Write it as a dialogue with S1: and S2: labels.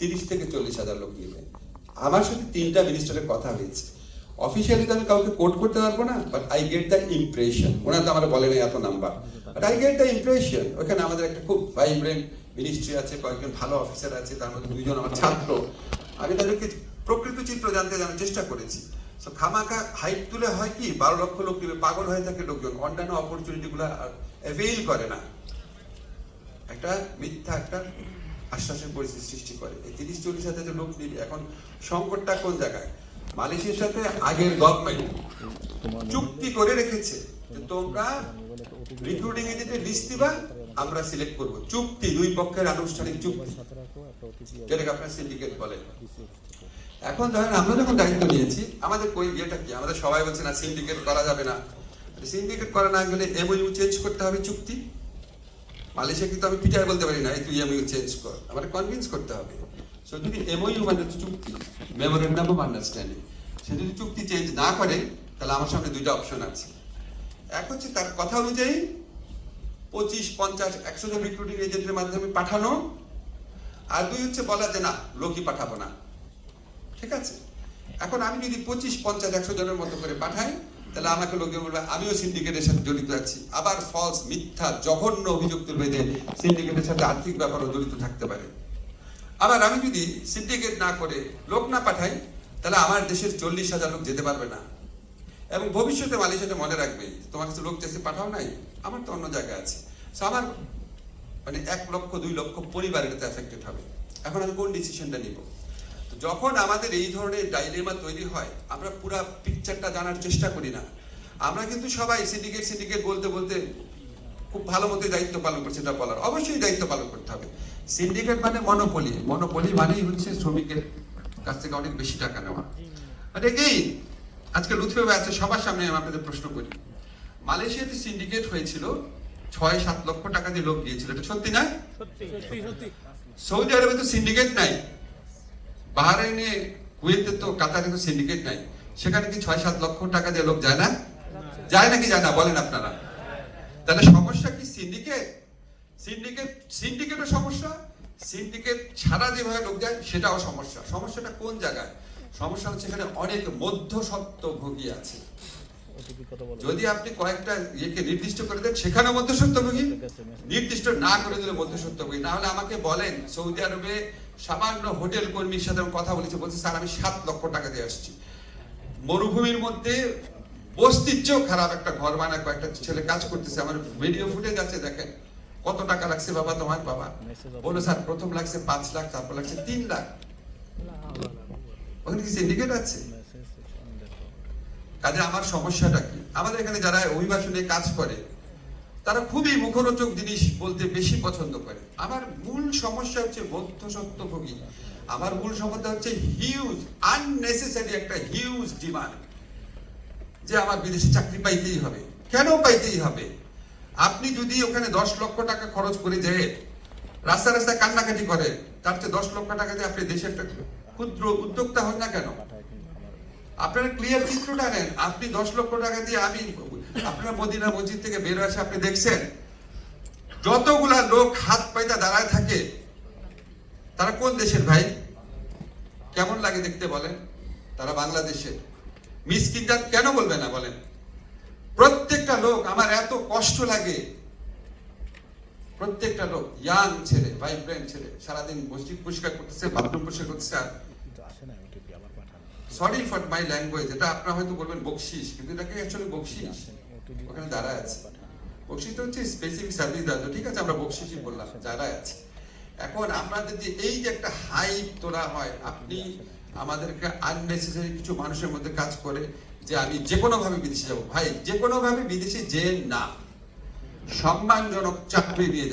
S1: তিরিশ থেকে চল্লিশ হাজার লোক নিবে আমার সাথে তিনটা মিনিস্টারের কথা হয়েছে। অফিসিয়ালি তো আমি কাউকে কোট করতে পারব না but I get the impression ওনারা তো আমার বলেন এত number but I get the impression ওখানে আমাদের একটা খুব ভাইব্রেন্ট মিনিস্ট্রি আছে, কয়েকজন ভালো অফিসার আছে, তার মধ্যে দুইজন আমার ছাত্র। আমি তাদেরকে প্রকৃত চিত্র জানতে জানার চেষ্টা করেছি। সো খামাকা হাইট তুলে হয় কি, বারো লক্ষ লোক নিবে, পাগল হয়ে থাকে লোকজন। অন্যান্য অপরচুনিটিগুলো অ্যাভেইল করে না। একটা মিথ্যা একটা আশ্বাসের পরিস্থিতি সৃষ্টি করে। এই তিরিশ চল্লিশ হাজার যে লোক নিবে এখন সংকটটা কোন জায়গায়? মালয়েশিয়ার সাথে আগের গভর্নমেন্ট চুক্তি করে রেখেছে যে তোমরা রিক্রুটিং লিস্ট দিবা, আমরা সিলেক্ট করব। চুক্তি, দুই পক্ষের আনুষ্ঠানিক চুক্তি। যেটাকে আপনার সিন্ডিকেট বলে। এখন ধরেন, আমরা যখন দায়িত্ব নিয়েছি, আমাদের কই ইয়েটা কি? আমাদের সবাই বলছে না সিন্ডিকেট করা যাবে না। সিন্ডিকেট করা না গেলে এমওইউ চেঞ্জ করতে হবে চুক্তি। মালয়েশিয়া কিন্তু আমি পিটায় বলতে পারি না তুই এমওইউ চেঞ্জ কর। আমার কনভিন্স করতে হবে। সো যদি এমওইউ মানে চুক্তি মেমোরেন্ডাম অফ আন্ডারস্ট্যান্ডিং সে যদি চুক্তি চেঞ্জ না করে, তাহলে আমার সামনে দুইটা অপশন আছে। এক হচ্ছে তার কথা অনুযায়ী পঁচিশ, পঞ্চাশ, একশো জন রিক্রুটিং এজেন্টের মাধ্যমে পাঠানো, আর দুই হচ্ছে বলা যে না, লোকই পাঠাবো না। ঠিক আছে? এখন আমি যদি পঁচিশ, পঞ্চাশ, একশো জনের মতো করে পাঠাই তাহলে আমাকে লোকে বলবে, আমিও সিন্ডিকেটের সাথে জড়িত আছি। আবার ফলস মিথ্যা, জঘন্য অভিযোগ তুলবে যে সিন্ডিকেটের সাথে আর্থিক ব্যাপারও জড়িত থাকতে পারে। আবার আমি যদি সিন্ডিকেট না করে লোক না পাঠাই, তাহলে আমার দেশের চল্লিশ হাজার লোক যেতে পারবে না। এবং ভবিষ্যতে মালয়েশিয়াতে মনে রাখবে, তোমার কাছে লোক চেষে পাঠাও নাই? আমার তো অন্য জায়গায় আছে। So, আমার মানে এক লক্ষ, দুই লক্ষ পরিবার এটাতে এফেক্টেড হবে। এখন আমি কোন ডিসিশনটা নিব? যখন আমাদের এই ধরনের ডাইলেমা তৈরি হয় আমরা পুরো পিকচারটা জানার চেষ্টা করি না। আমরা কিন্তু সবাই সিন্ডিকেট সিন্ডিকেট বলতে বলতে খুব ভালো মতো দায়িত্ব পালন করছে এটা বলার। অবশ্যই দায়িত্ব পালন করতে হবে। সিন্ডিকেট মানে মনোপলি মনোপলি মানেই হচ্ছে শ্রমিকের কাছ থেকে অনেক বেশি টাকা নেওয়া। বাট এগেইন আজকে লুৎফে ভাই আছে সবার সামনে আমি আপনাদের প্রশ্ন করি। মালয়েশিয়াতে সিন্ডিকেট হয়েছিল ছয় সাত লক্ষ টাকা দিয়ে লোক গিয়েছিল। এটা সত্যি না? সৌদি আরবে তো সিন্ডিকেট নাই। বাহারাইনে কুয়েতে তো, কাতারে তো সিন্ডিকেট নাই। সেখানে কি ছয় সাত লক্ষ টাকা দিয়ে লোক যায় না? যায় নাকি যায় না? বলেন আপনারা। তাহলে সমস্যা কি সিন্ডিকেট সিন্ডিকেট সিন্ডিকেটও সমস্যা। সিন্ডিকেট ছাড়া যেভাবে লোক যায়, সেটাও সমস্যা। সমস্যাটা কোন জায়গায়? সমস্যা হচ্ছে এখানে অনেক মধ্যসত্ত্ব ভোগী আছে। যদি আপনি কয়েকটা ইয়েকে নির্দিষ্ট করে দেন সেখানে মধ্যসত্ত্বভোগী। নির্দিষ্ট না করে দিলে মধ্যসত্ত্বভোগী। না হলে আমাকে বলেন সৌদি আরবে সামান্য হোটেল কর্মীর সাথে আমি কথা বলেছি বলছে স্যার আমি সাত লক্ষ টাকা দিয়ে আসছি। মরুভূমির মধ্যে বস্তির চেয়েও খারাপ একটা ঘর বানায় কয়েকটা ছেলে কাজ করতেছে। আমার ভিডিও ফুটেজ আছে দেখেন। কত টাকা লাগছে বাবা তোমার? বাবা বলো স্যার প্রথম লাগছে পাঁচ লাখ তারপর লাগছে তিন লাখ। ওখানে কি সিন্ডিকেট আছে? কাজে আমার সমস্যাটা কি? আমাদের এখানে যারা অভিবাসনে কাজ করে, তারা খুবই মুখরোচক জিনিস বলতে বেশি পছন্দ করে। আমার মূল সমস্যা হচ্ছে মধ্যসত্ত্বভোগী আমার মূল সমস্যা হচ্ছে হিউজ আননেসেসারি একটা হিউজ ডিমান্ড যে আমার বিদেশে চাকরি পাইতেই হবে। কেন পাইতেই হবে? আপনি যদি ওখানে দশ লক্ষ টাকা খরচ করে যে রাস্তা রাস্তায় কান্নাকাটি করে তার চেয়ে দশ লক্ষ টাকা দিয়ে আপনি দেশে একটা ক্ষুদ্র উদ্যোক্তা হন না কেন? আপনারা ক্লিয়ার চিত্রটা নেন। আপনি দশ লক্ষ টাকা দিয়ে আমি আপনারা মদিনা মসজিদ থেকে বের আসে আপনি দেখছেন? যতগুলা লোক হাত পাইতা দাঁড়ায় থাকে, তারা কোন দেশের ভাই? কেমন লাগে দেখতে বলেন? তারা বাংলাদেশের। মিসকিনজাত কেন বলবে না বলেন? প্রত্যেকটা লোক, আমার এত কষ্ট লাগে। প্রত্যেকটা লোক ইয়াং ছেলে ভাইব্রেন্ট ছেলে, সারাদিন মসজিদ পরিষ্কার করতেছে বাথরুম পরিষ্কার করতেছে, আর সরি ফর মাই ল্যাঙ্গুয়েজ এটা আপনারা হয়তো বলবেন বকশিস কিন্তু এটাকে অ্যাকচুয়ালি বকশিস ওখানে যারা আছে। বকশিস তো হচ্ছে স্পেসিফিক সার্ভিস দেওয়া ঠিক আছে, আমরা বকশিসই বললাম, যারা আছে। এখন আমাদের যে এই যে একটা হাইপ তোলা হয়, আপনি আমাদেরকে আননেসেসারি কিছু মানুষের মধ্যে কাজ করে যে আমি যে কোনো ভাবে বিদেশে যাব, ভাই যে কোনো ভাবে বিদেশে যে না। সম্মানজনক চাকরি নিয়ে